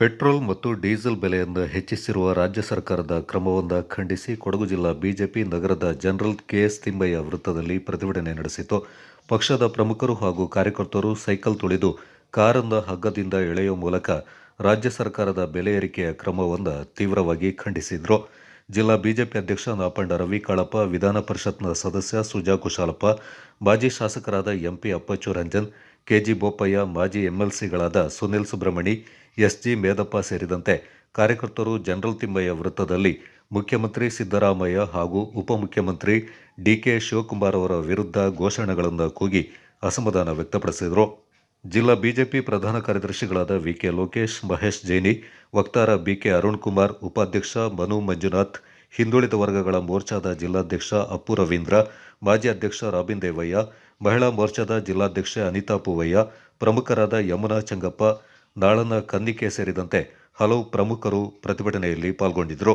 Petrol ಮತ್ತು diesel ಬೆಲೆಯನ್ನು ಹೆಚ್ಚಿಸಿರುವ ರಾಜ್ಯ ಸರ್ಕಾರದ ಕ್ರಮವನ್ನು ಖಂಡಿಸಿ ಕೊಡಗು ಜಿಲ್ಲಾ ಬಿಜೆಪಿ ನಗರದ ಜನರಲ್ ಕೆಎಸ್ ತಿಮ್ಮಯ್ಯ ವೃತ್ತದಲ್ಲಿ ಪ್ರತಿಭಟನೆ ನಡೆಸಿತು. ಪಕ್ಷದ ಪ್ರಮುಖರು ಹಾಗೂ ಕಾರ್ಯಕರ್ತರು ಸೈಕಲ್ ತುಳಿದು ಕಾರನ್ನು ಹಗ್ಗದಿಂದ ಎಳೆಯುವ ಮೂಲಕ ರಾಜ್ಯ ಸರ್ಕಾರದ ಬೆಲೆ ಏರಿಕೆಯ ಕ್ರಮವನ್ನು ತೀವ್ರವಾಗಿ ಖಂಡಿಸಿದರು. ಜಿಲ್ಲಾ ಬಿಜೆಪಿ ಅಧ್ಯಕ್ಷ ನಾಪಂಡ ರವಿ ಕಾಳಪ್ಪ ವಿಧಾನ ಪರಿಷತ್ನ ಸದಸ್ಯ ಸುಜಾ ಕುಶಾಲಪ್ಪ, ಮಾಜಿ ಶಾಸಕರಾದ M P Appachu Ranjan K G Bopaiah, ಮಾಜಿ ಎಂಎಲ್ಸಿಗಳಾದ ಸುನಿಲ್ ಸುಬ್ರಹ್ಮಣಿ ಎಸ್ಜಿ ಮೇದಪ್ಪ ಸೇರಿದಂತೆ ಕಾರ್ಯಕರ್ತರು ಜನರಲ್ ತಿಮ್ಮಯ್ಯ ವೃತ್ತದಲ್ಲಿ ಮುಖ್ಯಮಂತ್ರಿ ಸಿದ್ದರಾಮಯ್ಯ ಹಾಗೂ ಉಪಮುಖ್ಯಮಂತ್ರಿ ಡಿಕೆ ಶಿವಕುಮಾರ್ ಅವರ ವಿರುದ್ಧ ಘೋಷಣೆಗಳನ್ನು ಕೂಗಿ ಅಸಮಾಧಾನ ವ್ಯಕ್ತಪಡಿಸಿದರು. ಜಿಲ್ಲಾ ಬಿಜೆಪಿ ಪ್ರಧಾನ ಕಾರ್ಯದರ್ಶಿಗಳಾದ ವಿಕೆ ಲೋಕೇಶ್, ಮಹೇಶ್ ಜೈನಿ, ವಕ್ತಾರ ಬಿಕೆ ಅರುಣ್ ಕುಮಾರ್ ಉಪಾಧ್ಯಕ್ಷ ಮನು ಮಂಜುನಾಥ್, ಹಿಂದುಳಿದ ವರ್ಗಗಳ ಮೋರ್ಚಾದ ಜಿಲ್ಲಾಧ್ಯಕ್ಷ ಅಪ್ಪು ರವೀಂದ್ರ, ಮಾಜಿ ಅಧ್ಯಕ್ಷ ರಾಬಿನ್ ದೇವಯ್ಯ, ಮಹಿಳಾ ಮೋರ್ಚಾದ ಜಿಲ್ಲಾಧ್ಯಕ್ಷೆ ಅನಿತಾ ಪೂವಯ್ಯ, ಪ್ರಮುಖರಾದ ಯಮುನಾ ಚಂಗಪ್ಪ ನಾಳನ ಕಂದಿಕೆ ಸೇರಿದಂತೆ ಹಲವು ಪ್ರಮುಖರು ಪ್ರತಿಭಟನೆಯಲ್ಲಿ ಪಾಲ್ಗೊಂಡಿದ್ದರು.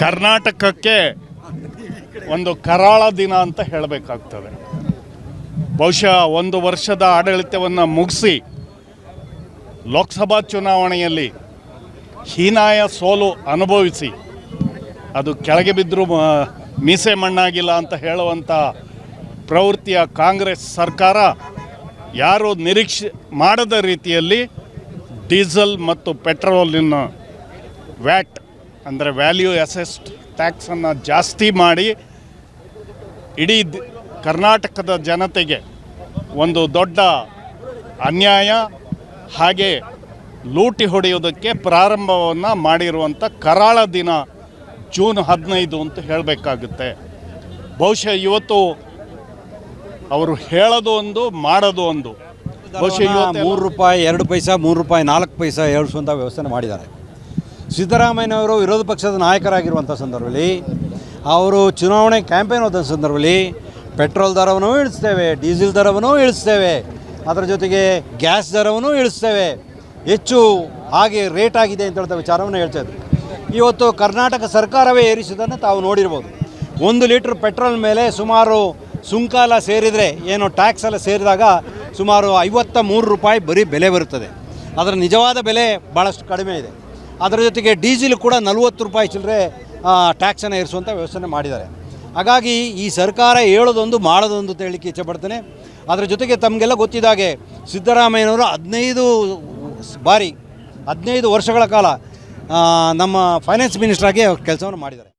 ಕರ್ನಾಟಕಕ್ಕೆ ಒಂದು ಕರಾಳ ದಿನ ಅಂತ ಹೇಳಬೇಕಾಗ್ತದೆ. ಬಹುಶಃ ಒಂದು ವರ್ಷದ ಆಡಳಿತವನ್ನು ಮುಗಿಸಿ ಲೋಕಸಭಾ ಚುನಾವಣೆಯಲ್ಲಿ ಹೀನಾಯ ಸೋಲು ಅನುಭವಿಸಿ ಅದು ಕೆಳಗೆ ಬಿದ್ದರೂ ಮೀಸೆ ಮಣ್ಣಾಗಿಲ್ಲ ಅಂತ ಹೇಳುವಂಥ ಪ್ರವೃತ್ತಿಯ ಕಾಂಗ್ರೆಸ್ ಸರ್ಕಾರ ಯಾರು ನಿರೀಕ್ಷೆ ಮಾಡದ ರೀತಿಯಲ್ಲಿ ಡೀಸೆಲ್ ಮತ್ತು ಪೆಟ್ರೋಲಿನ ವ್ಯಾಟ್ ಅಂದರೆ ವ್ಯಾಲ್ಯೂ ಅಸೆಸ್ಟ್ ಟ್ಯಾಕ್ಸನ್ನು ಜಾಸ್ತಿ ಮಾಡಿ ಇಡೀ ಕರ್ನಾಟಕದ ಜನತೆಗೆ ಒಂದು ದೊಡ್ಡ ಅನ್ಯಾಯ ಹಾಗೆ ಲೂಟಿ ಹೊಡೆಯೋದಕ್ಕೆ ಪ್ರಾರಂಭವನ್ನು ಮಾಡಿರುವಂಥ ಕರಾಳ ದಿನ ಜೂನ್ ಹದಿನೈದು ಅಂತ ಹೇಳಬೇಕಾಗುತ್ತೆ. ಬಹುಶಃ ಇವತ್ತು ಅವರು ಹೇಳೋದು ಒಂದು ಮಾಡೋದು ಒಂದು. ಬಹುಶಃ ಮೂರು ರೂಪಾಯಿ ಎರಡು ಪೈಸಾ ಮೂರು ರೂಪಾಯಿ ನಾಲ್ಕು ಪೈಸಾ ಏಳಿಸುವಂಥ ವ್ಯವಸ್ಥೆ ಮಾಡಿದ್ದಾರೆ. ಸಿದ್ದರಾಮಯ್ಯನವರು ವಿರೋಧ ಪಕ್ಷದ ನಾಯಕರಾಗಿರುವಂಥ ಸಂದರ್ಭದಲ್ಲಿ, ಅವರು ಚುನಾವಣೆ ಕ್ಯಾಂಪೇನ್ ಹೋದ ಸಂದರ್ಭದಲ್ಲಿ ಪೆಟ್ರೋಲ್ ದರವನ್ನು ಇಳಿಸ್ತೇವೆ, ಡೀಸೆಲ್ ದರವನ್ನು ಇಳಿಸ್ತೇವೆ, ಅದರ ಜೊತೆಗೆ ಗ್ಯಾಸ್ ದರವನ್ನು ಇಳಿಸ್ತೇವೆ. ಹೆಚ್ಚು ಹಾಗೆ ರೇಟ್ ಆಗಿದೆ ಅಂತ ಹೇಳ್ತಾ ವಿಚಾರವನ್ನು ಹೇಳ್ತಾ ಇವತ್ತು ಕರ್ನಾಟಕ ಸರ್ಕಾರವೇ ಏರಿಸಿದ್ದನ್ನು ತಾವು ನೋಡಿರ್ಬೋದು. ಒಂದು ಲೀಟ್ರ್ ಪೆಟ್ರೋಲ್ ಮೇಲೆ ಸುಮಾರು ಸುಂಕ ಎಲ್ಲ ಸೇರಿದರೆ, ಏನು ಟ್ಯಾಕ್ಸ್ ಎಲ್ಲ ಸೇರಿದಾಗ ಸುಮಾರು ಐವತ್ತ ಮೂರು ರೂಪಾಯಿ ಬರೀ ಬೆಲೆ ಬರುತ್ತದೆ. ಅದರ ನಿಜವಾದ ಬೆಲೆ ಭಾಳಷ್ಟು ಕಡಿಮೆ ಇದೆ. ಅದರ ಜೊತೆಗೆ ಡೀಸೆಲ್ ಕೂಡ ನಲವತ್ತು ರೂಪಾಯಿ ಚಿಲ್ಲರೆ ಟ್ಯಾಕ್ಸನ್ನು ಏರಿಸುವಂಥ ವ್ಯವಸ್ಥೆ ಮಾಡಿದ್ದಾರೆ. ಹಾಗಾಗಿ ಈ ಸರ್ಕಾರ ಹೇಳೋದೊಂದು, ಮಾಡೋದೊಂದು ಅಂತ ಹೇಳಲಿಕ್ಕೆ ಇಚ್ಛೆಪಡ್ತೇನೆ ಅದರ ಜೊತೆಗೆ ತಮಗೆಲ್ಲ ಗೊತ್ತಿದ್ದಾಗೆ ಸಿದ್ದರಾಮಯ್ಯನವರು ಹದಿನೈದು ಬಾರಿ, ಹದಿನೈದು ವರ್ಷಗಳ ಕಾಲ ನಮ್ಮ ಫೈನಾನ್ಸ್ ಮಿನಿಸ್ಟ್ರಾಗಿ ಕೆಲಸವನ್ನು ಮಾಡಿದ್ದಾರೆ.